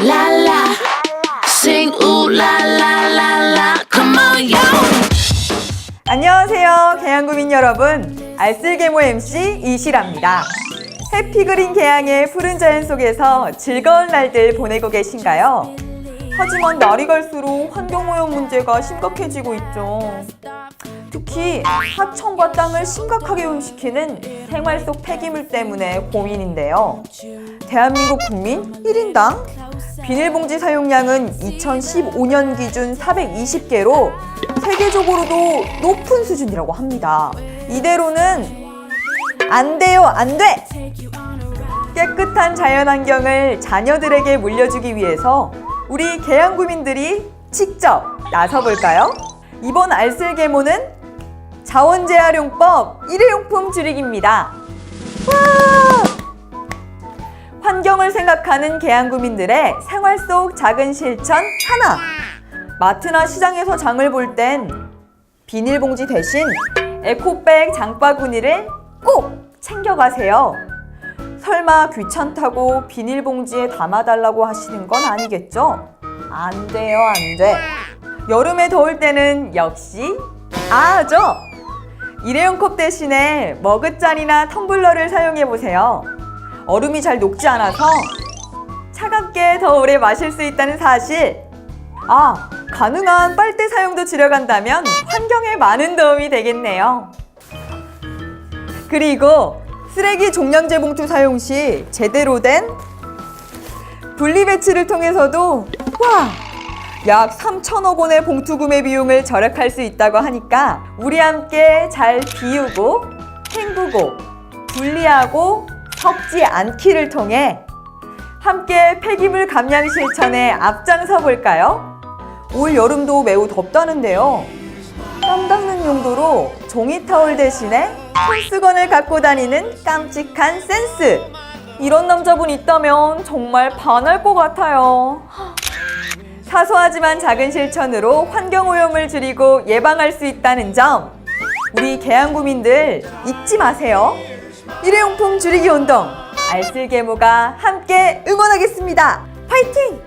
la la. Sing ooh. 안녕하세요, 개양구민 여러분. 알쓸개모 MC 이시랍니다. 해피그린 개양의 푸른 자연 속에서 즐거운 날들 보내고 계신가요? 하지만 날이 갈수록 환경오염 문제가 심각해지고 있죠. 특히 하천과 땅을 심각하게 오염시키는 생활 속 폐기물 때문에 고민인데요. 대한민국 국민 1인당 비닐봉지 사용량은 2015년 기준 420개로 세계적으로도 높은 수준이라고 합니다. 이대로는 안 돼요, 안 돼! 깨끗한 자연환경을 자녀들에게 물려주기 위해서 우리 개양구민들이 직접 나서볼까요? 이번 알쓸개모는 자원재활용법 일회용품 줄이기입니다. 와! 환경을 생각하는 개양구민들의 생활 속 작은 실천 하나! 마트나 시장에서 장을 볼 땐 비닐봉지 대신 에코백 장바구니를 꼭 챙겨가세요. 설마 귀찮다고 비닐봉지에 담아달라고 하시는 건 아니겠죠? 안 돼요, 안 돼. 여름에 더울 때는 역시 아죠. 일회용 컵 대신에 머그잔이나 텀블러를 사용해 보세요. 얼음이 잘 녹지 않아서 차갑게 더 오래 마실 수 있다는 사실. 아, 가능한 빨대 사용도 줄여간다면 환경에 많은 도움이 되겠네요. 그리고 쓰레기 종량제 봉투 사용 시 제대로 된 분리 배치를 통해서도 와! 약 3천억 원의 봉투 구매 비용을 절약할 수 있다고 하니까 우리 함께 잘 비우고 헹구고 분리하고 섞지 않기를 통해 함께 폐기물 감량 실천에 앞장서 볼까요? 올 여름도 매우 덥다는데요. 땀 닦는 용도로 종이 타올 대신에 손수건을 갖고 다니는 깜찍한 센스. 이런 남자분 있다면 정말 반할 것 같아요. 사소하지만 작은 실천으로 환경오염을 줄이고 예방할 수 있다는 점 우리 개항구민들 잊지 마세요. 일회용품 줄이기 운동 알쓸개모가 함께 응원하겠습니다. 파이팅!